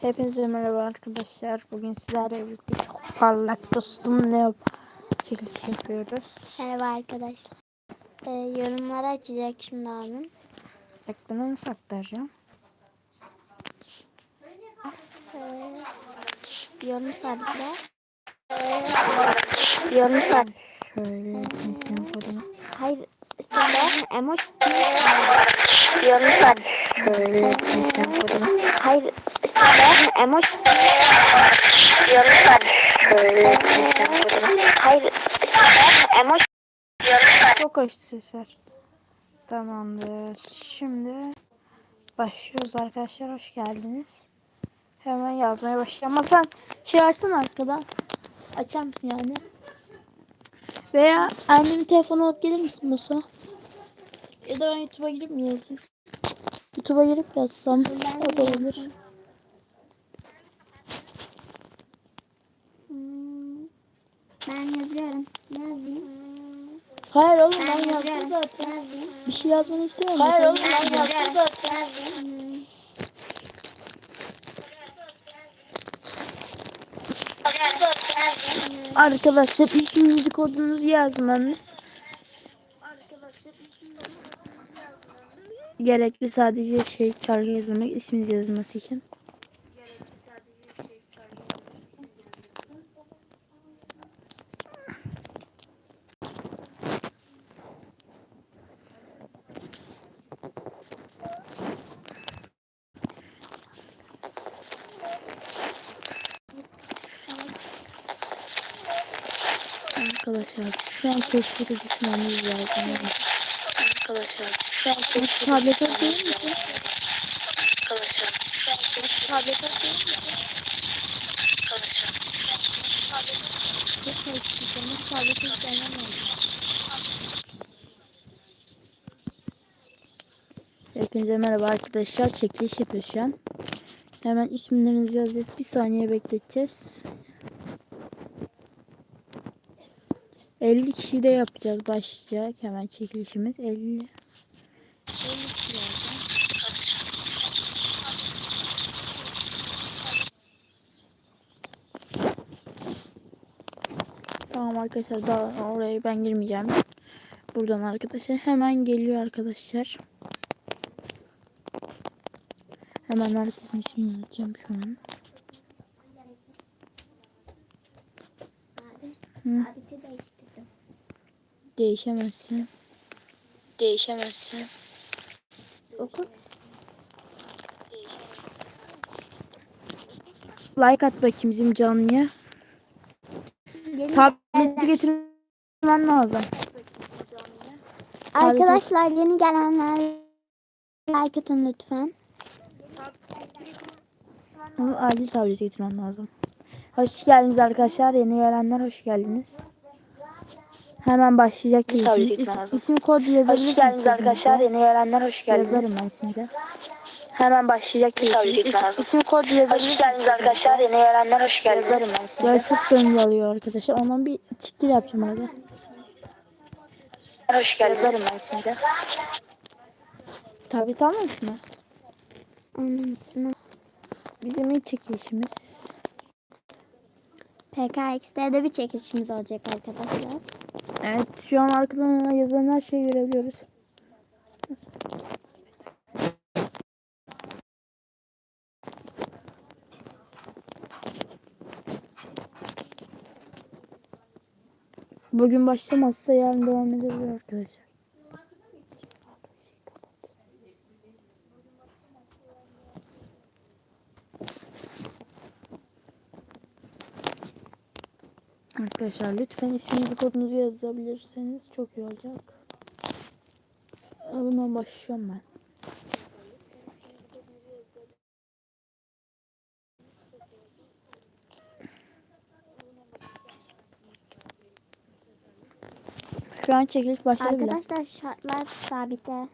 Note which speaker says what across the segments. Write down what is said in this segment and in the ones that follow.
Speaker 1: Hepinize merhaba arkadaşlar. Bugün sizlerle birlikte çok parlak dostum ne yap çekiliş yapıyoruz.
Speaker 2: Merhaba arkadaşlar. Ee, yorumları açacak şimdi abim.
Speaker 1: Ekrana nasıl aktaracağım?
Speaker 2: Ee, yorum sabitle. Ee, yorum sabitle.
Speaker 1: Şöyle sinsiyon kodunu.
Speaker 2: Hayır. Sen emoji Yorum sabitle.
Speaker 1: Şöyle sinsiyon kodunu.
Speaker 2: Hayır. Sen emoji Yorum sabitle.
Speaker 1: Şöyle sinsiyon kodunu.
Speaker 2: Hayır. Emoji
Speaker 1: Çok hoş sesler. Tamamdır. Şimdi başlıyoruz arkadaşlar. Hoş geldiniz. Hemen yazmaya başlayacağım. Ama sen şey açsana arkadan. Açar mısın yani? Veya annemin telefonu alıp gelir misin Musa? Ya da ben YouTube'a girip mi yazayım? YouTube'a girip yazsam o da olur.
Speaker 2: Hmm, Ben yazıyorum. Yazayım.
Speaker 1: Hayır oğlum ben
Speaker 2: Ben
Speaker 1: yazdım
Speaker 2: yazıyorum.
Speaker 1: zaten.
Speaker 2: Yazayım.
Speaker 1: Bir şey yazmanı istemiyorum.
Speaker 2: Hayır oğlum ben yazdım zaten. Yazayım.
Speaker 1: Arkadaşlar isminizi kodunuzu yazmanız gerekli sadece şey şarkı yazmak isminiz yazılması için. Arkadaşlar şu an keşfete gitmemiz lazım. Arkadaşlar şu an tablete değil misin? Arkadaşlar şu an tablete değil misin? Arkadaşlar lazım. Hepinize merhaba arkadaşlar. Çekiliş yapıyoruz şu an. Hemen isimlerinizi yazacağız. Bir saniye bekleteceğiz. 50 kişi de yapacağız. Başlayacak hemen çekilişimiz. 50. 50 kişi lazım. Tamam arkadaşlar daha oraya ben girmeyeceğim. Buradan arkadaşlar hemen geliyor arkadaşlar. Hemen herkesin ismini yazacağım şu an. Hı. Değişemezsin. Değişemezsin.
Speaker 2: Oku.
Speaker 1: Like at bakayım bizim canlıya. Tableti getirmen lazım.
Speaker 2: Arkadaşlar yeni gelenler like atın lütfen.
Speaker 1: Ama acil tablet getirmen lazım. Hoş geldiniz arkadaşlar. Yeni gelenler hoş geldiniz. Hemen başlayacak değişimiz. İsim, isim kod yazabilirsiniz.
Speaker 3: Hoş geldiniz arkadaşlar. Yeni gelenler hoş geldiniz.
Speaker 1: Yazarım ben ismini.
Speaker 3: Hemen başlayacak değişimiz.
Speaker 1: İsim,
Speaker 3: İsim,
Speaker 1: isim kod yazabilirsiniz.
Speaker 3: hoş geldiniz arkadaşlar. Yeni gelenler hoş geldiniz.
Speaker 1: Yazarım ben ismini. Ya çok döngü alıyor arkadaşlar. Ondan bir çikir yapacağım arada.
Speaker 3: Hoş geldiniz.
Speaker 1: Yazarım ben ismini. Tablet almamış mı?
Speaker 2: Anlamışsın.
Speaker 1: Bizim ilk çekilişimiz.
Speaker 2: PKX'de de bir çekişimiz olacak arkadaşlar.
Speaker 1: Evet şu an arkadan yazılan her şeyi görebiliyoruz. Bugün başlamazsa yarın devam edebilir arkadaşlar. Arkadaşlar lütfen isminizi kodunuzu yazabilirseniz çok iyi olacak. Bundan başlıyorum ben. Şu an çekiliş başladı bile.
Speaker 2: Arkadaşlar şartlar sabite.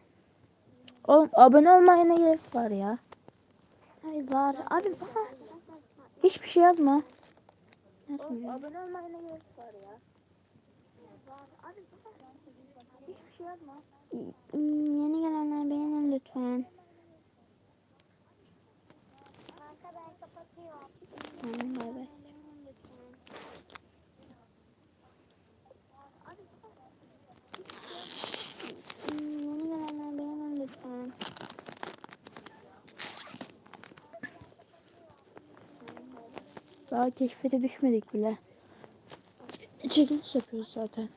Speaker 1: Oğlum abone olmaya ne gerek var ya?
Speaker 2: Hayır var. Abi var.
Speaker 1: Hiçbir şey yazma.
Speaker 2: Yazmıyor.
Speaker 1: Abone olmaya ne gerek var ya? Hiçbir şey yazma.
Speaker 2: Hmm, Yeni gelenler beğenin lütfen.
Speaker 4: Kanka ben kapatıyorum.
Speaker 2: Tamam bay bay. Hmm, Yeni gelenler beğenin lütfen.
Speaker 1: Daha keşfete düşmedik bile. Çekiliş yapıyoruz zaten.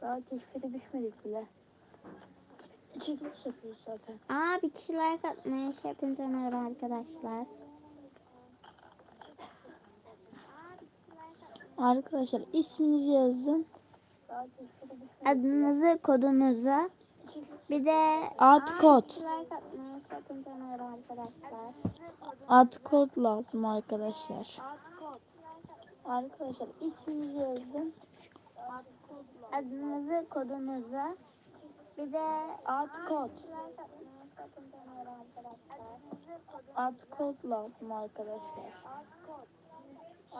Speaker 1: Daha keşfete düşmedik bile. Çekiliş yapıyoruz zaten.
Speaker 2: Aa bir kişi like atmış. Hepinize merhaba arkadaşlar.
Speaker 1: Arkadaşlar isminizi yazın.
Speaker 2: Adınızı, kodunuzu. Bir de
Speaker 1: Ad kod. Ad kod lazım arkadaşlar. Arkadaşlar isminizi yazın.
Speaker 2: Adınızı, kodunuzu. Bir de
Speaker 1: Ad kod. Ad kod lazım arkadaşlar.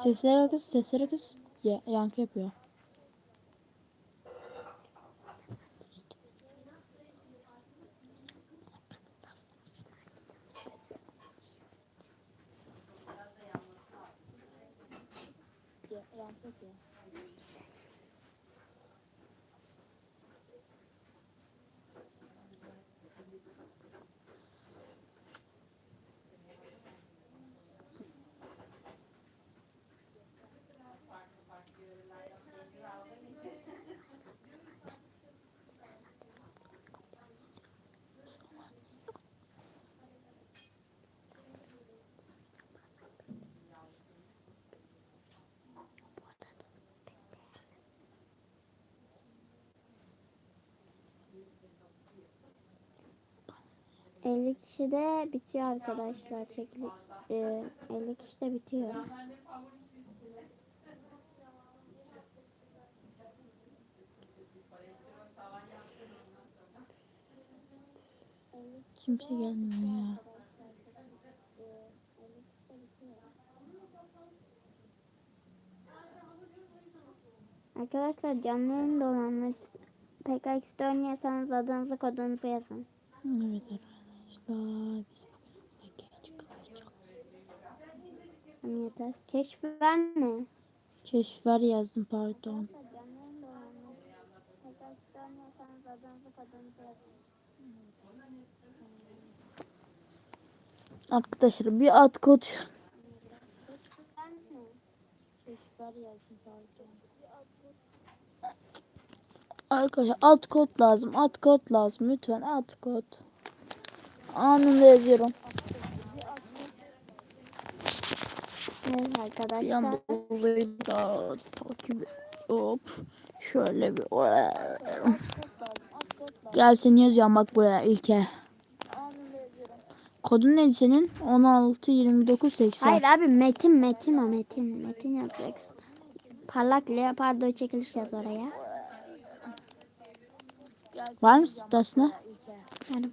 Speaker 1: Seslere kız, seslere kız. Ya, yankı yapıyor. Ya, yankı yapıyor.
Speaker 2: ...50 kişi de bitiyor arkadaşlar. Çekili, e, 50 kişi de bitiyor.
Speaker 1: Kimse gelmiyor ya.
Speaker 2: Arkadaşlar canlı yayın dolanmış. PKX'de oynuyorsanız adınızı kodunuzu yazın.
Speaker 1: Evet arkadaşlar biz bugün geç kalacağız.
Speaker 2: Tamam yeter. Keşfer ne?
Speaker 1: Keşfer yazdım pardon. Arkadaşlar bir ad kod. Arkadaşlar ad kod lazım. Ad kod lazım. Lütfen ad kod. Anında yazıyorum.
Speaker 2: Evet
Speaker 1: Bir
Speaker 2: arkadaşlar.
Speaker 1: anda uzayı da takip hop şöyle bir Gel seni yazıyorum bak buraya ilke. Kodun neydi senin? 16 29 80.
Speaker 2: Hayır abi Metin Metin o Metin. Metin yazacaksın. Parlak leopardo çekiliş yaz oraya.
Speaker 1: Var mı iddiasına?
Speaker 2: Yarım.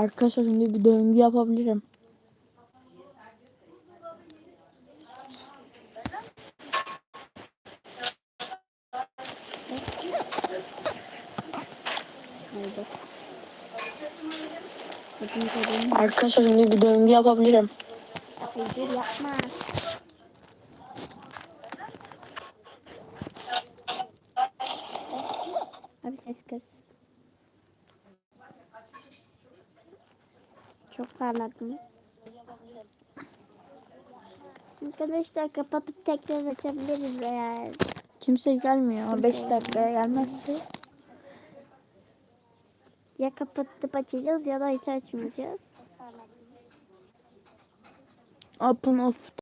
Speaker 1: Arkadaşlar şimdi bir döngü yapabilirim. Arkadaşlar şimdi bir döngü yapabilirim.
Speaker 2: Hayır yapma. Çok parlak mı? Arkadaşlar kapatıp tekrar açabiliriz eğer.
Speaker 1: Kimse gelmiyor. 5 dakikaya gelmezse.
Speaker 2: Ya kapatıp açacağız ya da hiç açmayacağız.
Speaker 1: Open of